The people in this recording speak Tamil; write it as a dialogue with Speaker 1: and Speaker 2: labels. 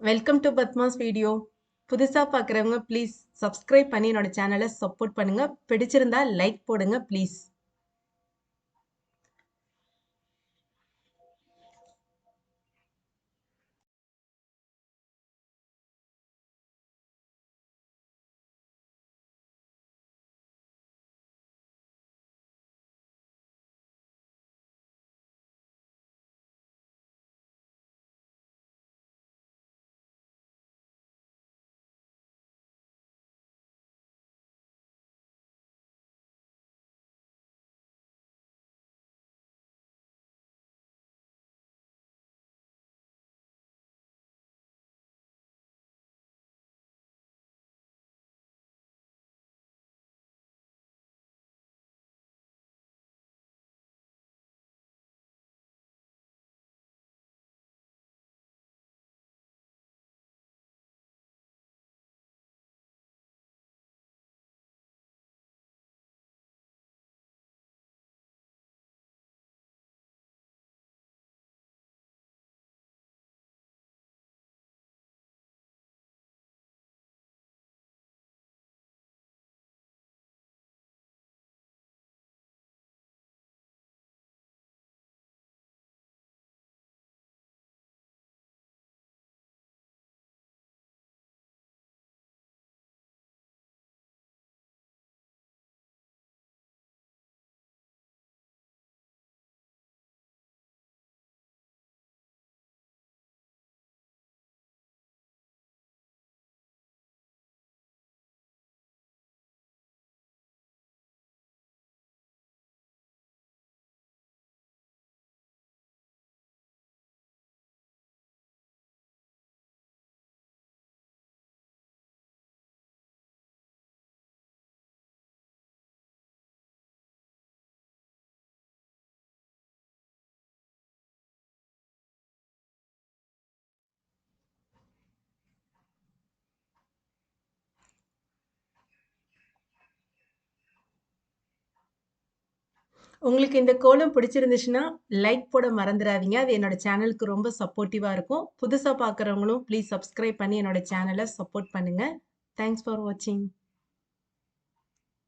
Speaker 1: வெல்கம் டு பத்மாஸ் வீடியோ புதுசாக பார்க்குறவங்க ப்ளீஸ் சப்ஸ்கிரைப் பண்ணி என்னோட சேனலை சப்போர்ட் பண்ணுங்கள் பிடிச்சிருந்தா லைக் போடுங்க ப்ளீஸ் உங்களுக்கு இந்த கோலம் பிடிச்சிருந்துச்சுன்னா லைக் போட மறந்துடாதீங்க. அது என்னோட சேனலுக்கு ரொம்ப சப்போர்ட்டிவாக இருக்கும். புதுசாக பார்க்குறவங்களும் ப்ளீஸ் சப்ஸ்கிரைப் பண்ணி என்னோட சேனலை சப்போர்ட் பண்ணுங்கள் தேங்க்ஸ் ஃபார் வாட்சிங்